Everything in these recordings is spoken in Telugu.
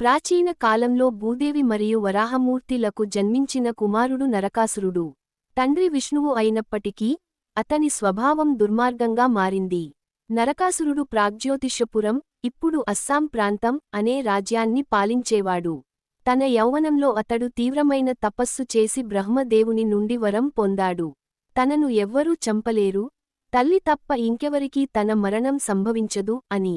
ప్రాచీన కాలంలో భూదేవి మరియు వరాహమూర్తిలకు జన్మించిన కుమారుడు నరకాసురుడు. తండ్రి విష్ణువు అయినప్పటికీ అతని స్వభావం దుర్మార్గంగా మారింది. నరకాసురుడు ప్రాగ్జ్యోతిషపురం ఇప్పుడు అస్సాం ప్రాంతం అనే రాజ్యాన్ని పాలించేవాడు. తన యౌవనంలో అతడు తీవ్రమైన తపస్సు చేసి బ్రహ్మదేవుని నుండి వరం పొందాడు. తనను ఎవ్వరూ చంపలేరు. తల్లి తప్ప ఇంకెవరికీ తన మరణం సంభవించదు అని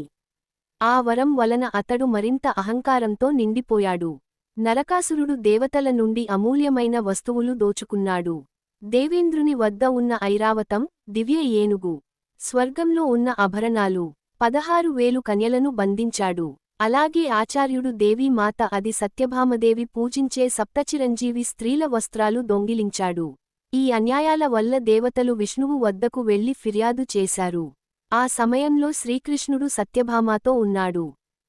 ఆ వరం వలన అతడు మరింత అహంకారంతో నిండిపోయాడు. నరకాసురుడు దేవతల నుండి అమూల్యమైన వస్తువులు దోచుకున్నాడు. దేవేంద్రుని వద్ద ఉన్న ఐరావతం దివ్య ఏనుగు స్వర్గంలో ఉన్న అభరణాలు పదహారు వేలు కన్యలను బంధించాడు. అలాగే ఆచార్యుడు దేవీమాత అది సత్యభామదేవి పూజించే సప్తచిరంజీవి స్త్రీల వస్త్రాలు దొంగిలించాడు. ఈ అన్యాయాల వల్ల దేవతలు విష్ణువు వద్దకు వెళ్ళి ఫిర్యాదు చేశారు. ఆ సమయంలో శ్రీకృష్ణుడు సత్యభామాతో ఉన్నాడు.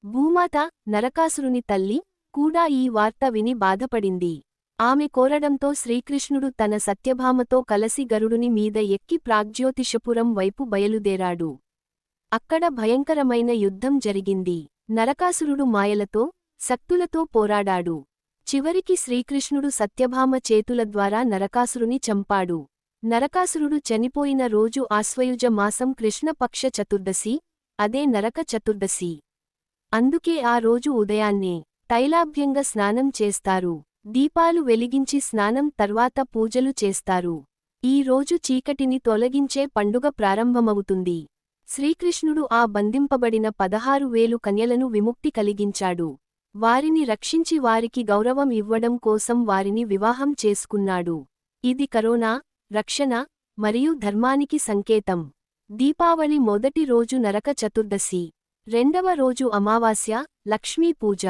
భూమాత నరకాసురుని తల్లి కూడా ఈ వార్త విని బాధపడింది. ఆమె కోరడంతో శ్రీకృష్ణుడు తన సత్యభామతో కలసి గరుడుని మీద ఎక్కి ప్రాగ్జ్యోతిషపురం వైపు బయలుదేరాడు. అక్కడ భయంకరమైన యుద్ధం జరిగింది. నరకాసురుడు మాయలతో శక్తులతో పోరాడాడు. చివరికి శ్రీకృష్ణుడు సత్యభామ చేతుల ద్వారా నరకాసురుని చంపాడు. నరకాసురుడు చనిపోయిన రోజు ఆశ్వయుజ మాసం కృష్ణపక్ష చతుర్దశి అదే నరక చతుర్దశి. అందుకే ఆ రోజు ఉదయాన్నే తైలాభ్యంగ స్నానం చేస్తారు. దీపాలు వెలిగించి స్నానం తర్వాత పూజలు చేస్తారు. ఈ రోజు చీకటిని తొలగించే పండుగ ప్రారంభమవుతుంది. శ్రీకృష్ణుడు ఆ బంధింపబడిన పదహారు వేలు కన్యలను విముక్తి కలిగించాడు. వారిని రక్షించి వారికి గౌరవం ఇవ్వడం కోసం వారిని వివాహం చేసుకున్నాడు. ఇది కరోనా రక్షణ మరియు ధర్మానికి సంకేతం. దీపావళి మొదటి రోజు నరక చతుర్దశి. రెండవ రోజు అమావాస్య లక్ష్మీ పూజ.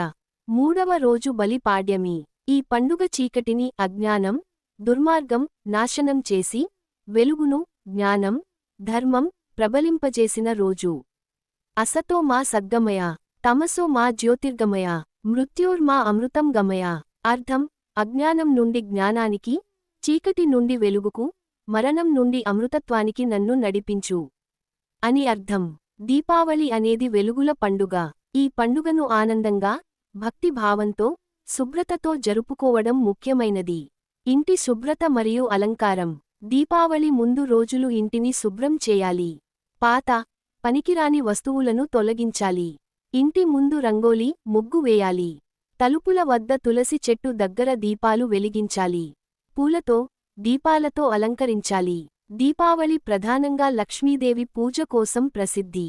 మూడవ రోజు బలి పాడ్యమి. ఈ పండుగ చీకటిని అజ్ఞానం దుర్మార్గం నాశనం చేసి వెలుగును జ్ఞానం ధర్మం ప్రబలింపజేసిన రోజు. అసతో మా సద్గమయ తమసో మా జ్యోతిర్గమయ మృత్యోర్మా అమృతం గమయ. అర్థం అజ్ఞానం నుండి జ్ఞానానికి చీకటి నుండి వెలుగుకు మరణం నుండి అమృతత్వానికి నన్ను నడిపించు. అని అర్థం. దీపావళి అనేది వెలుగుల పండుగ. ఈ పండుగను ఆనందంగా భక్తిభావంతో శుభ్రతతో జరుపుకోవడం ముఖ్యమైనది. ఇంటి శుభ్రత మరియు అలంకారం. దీపావళి ముందు రోజులు ఇంటిని శుభ్రం చేయాలి. పాత పనికిరాని వస్తువులను తొలగించాలి. ఇంటి ముందు రంగోలి ముగ్గు వేయాలి. తలుపుల వద్ద తులసి చెట్టు దగ్గర దీపాలు వెలిగించాలి. పూలతో దీపాలతో అలంకరించాలి. దీపావళి ప్రధానంగా లక్ష్మీదేవి పూజ కోసం ప్రసిద్ధి.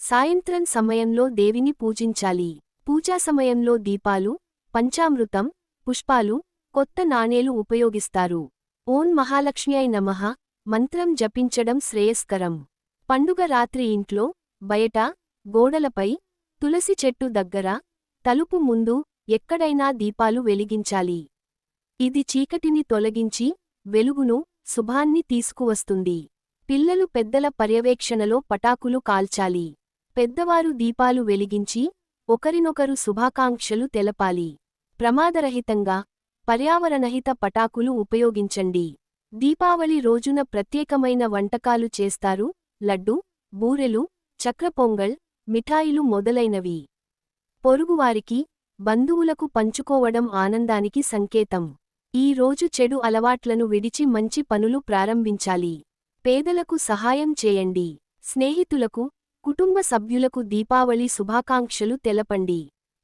సాయంత్రం సమయంలో దేవిని పూజించాలి. పూజా సమయంలో దీపాలు పంచామృతం పుష్పాలు కొత్త నాణేలు ఉపయోగిస్తారు. ఓం మహాలక్ష్మ్యై నమః. మంత్రం జపించడం శ్రేయస్కరం. పండుగ రాత్రి ఇంట్లో బయట గోడలపై తులసి చెట్టు దగ్గర తలుపు ముందు ఎక్కడైనా దీపాలు వెలిగించాలి. ఇది చీకటిని తొలగించి వెలుగును శుభాన్ని తీసుకువస్తుంది. పిల్లలు పెద్దల పర్యవేక్షణలో పటాకులు కాల్చాలి. పెద్దవారు దీపాలు వెలిగించి ఒకరినొకరు శుభాకాంక్షలు తెలపాలి. ప్రమాదరహితంగా పర్యావరణహిత పటాకులు ఉపయోగించండి. దీపావళి రోజున ప్రత్యేకమైన వంటకాలు చేస్తారు లడ్డు బూరెలు చక్రపొంగల్ మిఠాయిలు మొదలైనవి. పొరుగువారికి బంధువులకు పంచుకోవడం ఆనందానికి సంకేతం. ఈ రోజు చెడు అలవాట్లను విడిచి మంచి పనులు ప్రారంభించాలి. పేదలకు సహాయం చేయండి. స్నేహితులకు కుటుంబ సభ్యులకు దీపావళి శుభాకాంక్షలు తెలపండి.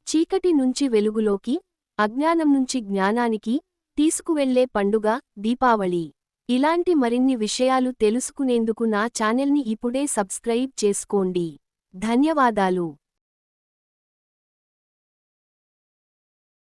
చీకటి నుంచి వెలుగులోకి అజ్ఞానం నుంచి జ్ఞానానికి తీసుకువెళ్ళే పండుగ దీపావళి. ఇలాంటి మరిన్ని విషయాలు తెలుసుకునేందుకు నా ఛానల్ని ఇప్పుడే సబ్స్క్రైబ్ చేసుకోండి. ధన్యవాదాలు.